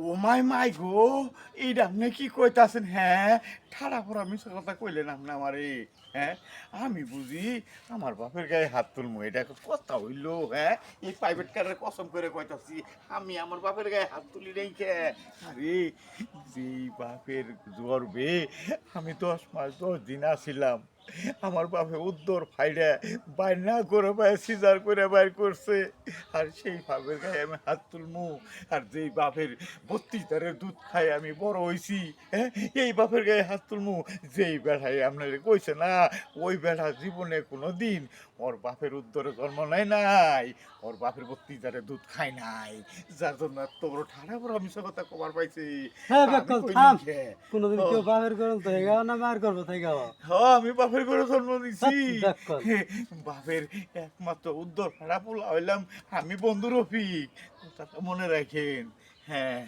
ও মাই মাই গো এইটা আপনি কি কইতাছেন হ্যাঁ? ঠাড়া পড়া মিশা কথা কইলেন আপনি আমারে হ্যাঁ? আমি বুঝি আমার বাপের গায়ে হাত তুলমু, এটা কথা হইল হ্যাঁ? এই প্রাইভেট কারের কসম করে কইতাছি, আমি আমার বাপের গায়ে হাত তুলি নাই কে আরে, যেই বাপের গর্বে আমি দশ মাস দশ দিন আসিলাম আমার বাপে উদ্দর ফাইডে বাইর না করে বাইর সিজার করে বাইর করছে। আর সেই বাপের গায়ে আমি হাত তুলমু। আর যেই বাপের বত্রিশ দারের দুধ খাই আমি বড় হইছি হ্যাঁ? এই বাপের গায়ে হাত তুলমু। যেই বেড়াই আপনার কইছে না ওই বেড়া জীবনে কোনো দিন ওর বাপের উদ্দরে জন্ম নেয় নাই ওর বাপের বত্রিশ দারের দুধ খায় নাই। যার জন্য তোর ঠাড়া বড় মিশা কথা কবার পাইছি। হ্যাঁ, আমি? কোনোদিন কেউ বাপের করল তো না মার করব তাই হ্যাঁ আমি বাপের করে জন্ম দিছি বাপের একমাত্র উদ্দর ফাড়া পোলা হইলাম আমি বন্ধু রফিক। কথাটা মনে রাখেন হ্যাঁ।